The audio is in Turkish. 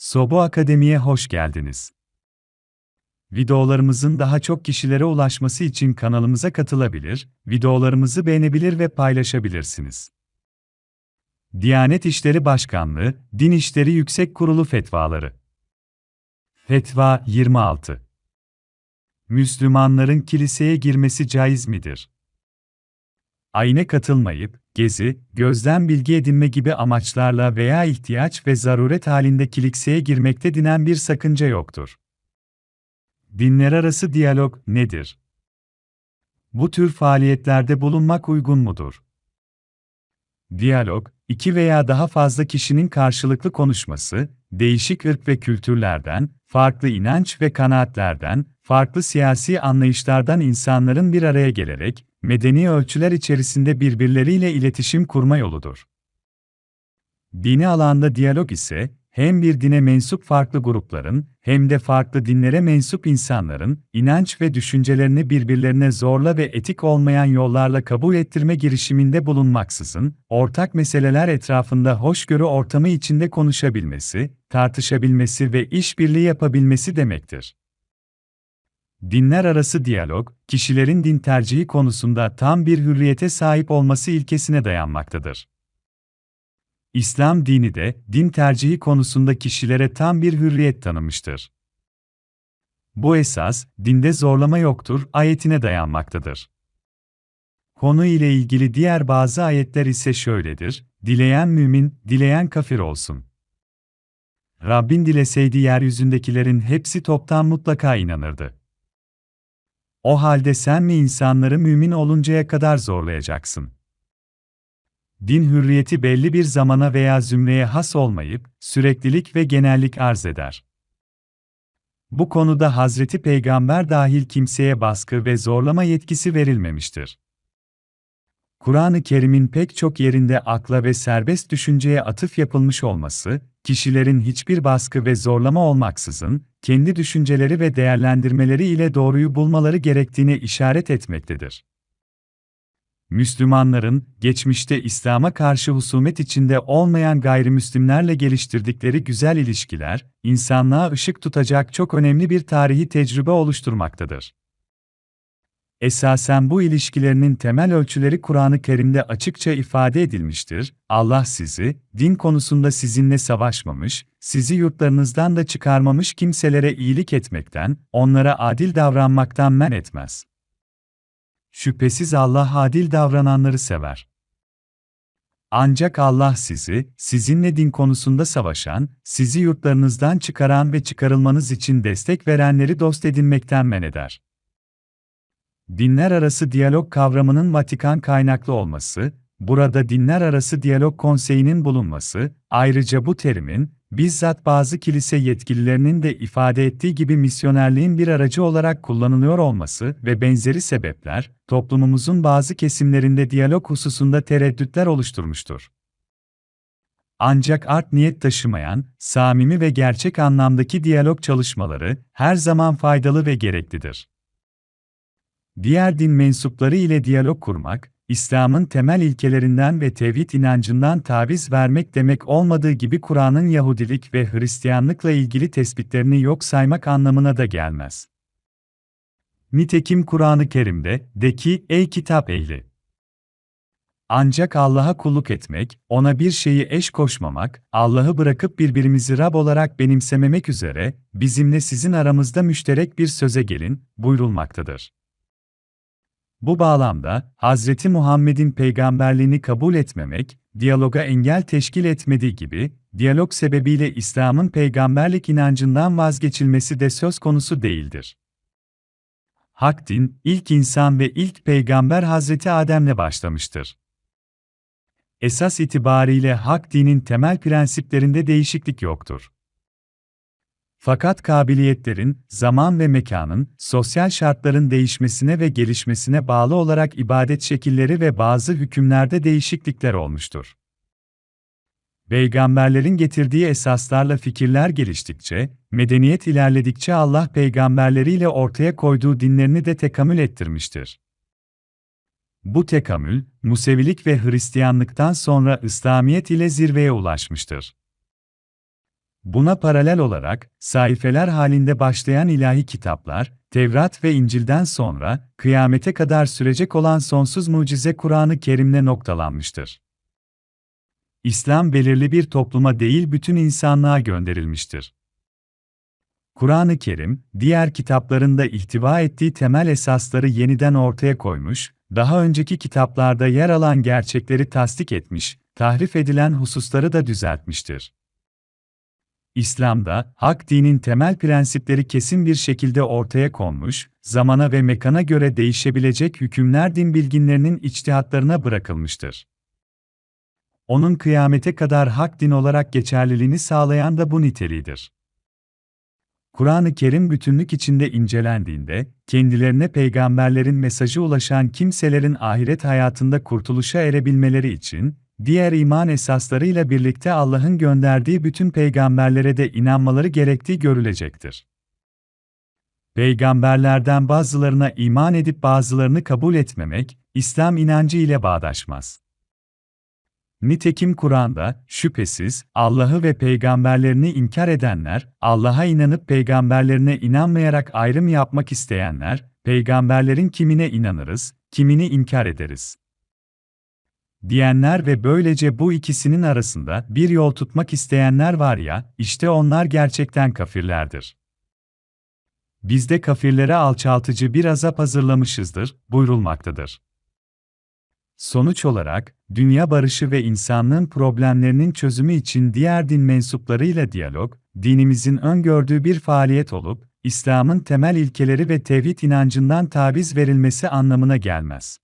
Sobo Akademi'ye hoş geldiniz. Videolarımızın daha çok kişilere ulaşması için kanalımıza katılabilir, videolarımızı beğenebilir ve paylaşabilirsiniz. Diyanet İşleri Başkanlığı, Din İşleri Yüksek Kurulu Fetvaları Fetva 26 Müslümanların kiliseye girmesi caiz midir? Ayine katılmayıp, gezi, gözlem bilgi edinme gibi amaçlarla veya ihtiyaç ve zaruret halinde kiliseye girmekte dinen bir sakınca yoktur. Dinler arası diyalog nedir? Bu tür faaliyetlerde bulunmak uygun mudur? Diyalog, iki veya daha fazla kişinin karşılıklı konuşması, değişik ırk ve kültürlerden, farklı inanç ve kanaatlerden, farklı siyasi anlayışlardan insanların bir araya gelerek, medeni ölçüler içerisinde birbirleriyle iletişim kurma yoludur. Dini alanda diyalog ise, hem bir dine mensup farklı grupların, hem de farklı dinlere mensup insanların, inanç ve düşüncelerini birbirlerine zorla ve etik olmayan yollarla kabul ettirme girişiminde bulunmaksızın, ortak meseleler etrafında hoşgörü ortamı içinde konuşabilmesi, tartışabilmesi ve işbirliği yapabilmesi demektir. Dinler arası diyalog, kişilerin din tercihi konusunda tam bir hürriyete sahip olması ilkesine dayanmaktadır. İslam dini de din tercihi konusunda kişilere tam bir hürriyet tanımıştır. Bu esas, dinde zorlama yoktur ayetine dayanmaktadır. Konu ile ilgili diğer bazı ayetler ise şöyledir: Dileyen mümin, dileyen kafir olsun. Rabbin dileseydi yeryüzündekilerin hepsi toptan mutlaka inanırdı. O halde sen mi insanları mümin oluncaya kadar zorlayacaksın? Din hürriyeti belli bir zamana veya zümreye has olmayıp, süreklilik ve genellik arz eder. Bu konuda Hazreti Peygamber dahil kimseye baskı ve zorlama yetkisi verilmemiştir. Kur'an-ı Kerim'in pek çok yerinde akla ve serbest düşünceye atıf yapılmış olması, kişilerin hiçbir baskı ve zorlama olmaksızın, kendi düşünceleri ve değerlendirmeleri ile doğruyu bulmaları gerektiğine işaret etmektedir. Müslümanların, geçmişte İslam'a karşı husumet içinde olmayan gayrimüslimlerle geliştirdikleri güzel ilişkiler, insanlığa ışık tutacak çok önemli bir tarihi tecrübe oluşturmaktadır. Esasen bu ilişkilerinin temel ölçüleri Kur'an-ı Kerim'de açıkça ifade edilmiştir. Allah sizi, din konusunda sizinle savaşmamış, sizi yurtlarınızdan da çıkarmamış kimselere iyilik etmekten, onlara adil davranmaktan men etmez. Şüphesiz Allah adil davrananları sever. Ancak Allah sizi, sizinle din konusunda savaşan, sizi yurtlarınızdan çıkaran ve çıkarılmanız için destek verenleri dost edinmekten men eder. Dinler arası diyalog kavramının Vatikan kaynaklı olması, burada dinler arası diyalog konseyinin bulunması, ayrıca bu terimin, bizzat bazı kilise yetkililerinin de ifade ettiği gibi misyonerliğin bir aracı olarak kullanılıyor olması ve benzeri sebepler, toplumumuzun bazı kesimlerinde diyalog hususunda tereddütler oluşturmuştur. Ancak art niyet taşımayan, samimi ve gerçek anlamdaki diyalog çalışmaları her zaman faydalı ve gereklidir. Diğer din mensupları ile diyalog kurmak, İslam'ın temel ilkelerinden ve tevhid inancından taviz vermek demek olmadığı gibi Kur'an'ın Yahudilik ve Hristiyanlıkla ilgili tespitlerini yok saymak anlamına da gelmez. Nitekim Kur'an-ı Kerim'de, de ki, ey kitap ehli! Ancak Allah'a kulluk etmek, ona bir şeyi eş koşmamak, Allah'ı bırakıp birbirimizi Rab olarak benimsememek üzere, bizimle sizin aramızda müşterek bir söze gelin, buyurulmaktadır. Bu bağlamda, Hazreti Muhammed'in peygamberliğini kabul etmemek, diyaloga engel teşkil etmediği gibi, diyalog sebebiyle İslam'ın peygamberlik inancından vazgeçilmesi de söz konusu değildir. Hak din, ilk insan ve ilk peygamber Hazreti Adem'le başlamıştır. Esas itibariyle hak dinin temel prensiplerinde değişiklik yoktur. Fakat kabiliyetlerin, zaman ve mekanın, sosyal şartların değişmesine ve gelişmesine bağlı olarak ibadet şekilleri ve bazı hükümlerde değişiklikler olmuştur. Peygamberlerin getirdiği esaslarla fikirler geliştikçe, medeniyet ilerledikçe Allah peygamberleriyle ortaya koyduğu dinlerini de tekamül ettirmiştir. Bu tekamül, Musevilik ve Hristiyanlıktan sonra İslamiyet ile zirveye ulaşmıştır. Buna paralel olarak, sayfeler halinde başlayan ilahi kitaplar, Tevrat ve İncil'den sonra, kıyamete kadar sürecek olan sonsuz mucize Kur'an-ı Kerim'le noktalanmıştır. İslam belirli bir topluma değil bütün insanlığa gönderilmiştir. Kur'an-ı Kerim, diğer kitaplarında ihtiva ettiği temel esasları yeniden ortaya koymuş, daha önceki kitaplarda yer alan gerçekleri tasdik etmiş, tahrif edilen hususları da düzeltmiştir. İslam'da, hak dinin temel prensipleri kesin bir şekilde ortaya konmuş, zamana ve mekana göre değişebilecek hükümler din bilginlerinin içtihatlarına bırakılmıştır. Onun kıyamete kadar hak din olarak geçerliliğini sağlayan da bu niteliğidir. Kur'an-ı Kerim bütünlük içinde incelendiğinde, kendilerine peygamberlerin mesajı ulaşan kimselerin ahiret hayatında kurtuluşa erebilmeleri için, diğer iman esaslarıyla birlikte Allah'ın gönderdiği bütün peygamberlere de inanmaları gerektiği görülecektir. Peygamberlerden bazılarına iman edip bazılarını kabul etmemek, İslam inancı ile bağdaşmaz. Nitekim Kur'an'da, şüphesiz, Allah'ı ve peygamberlerini inkar edenler, Allah'a inanıp peygamberlerine inanmayarak ayrım yapmak isteyenler, peygamberlerin kimine inanırız, kimini inkar ederiz diyenler ve böylece bu ikisinin arasında bir yol tutmak isteyenler var ya, işte onlar gerçekten kafirlerdir. Biz de kafirlere alçaltıcı bir azap hazırlamışızdır, buyurulmaktadır. Sonuç olarak, dünya barışı ve insanlığın problemlerinin çözümü için diğer din mensuplarıyla diyalog, dinimizin öngördüğü bir faaliyet olup, İslam'ın temel ilkeleri ve tevhid inancından tabiz verilmesi anlamına gelmez.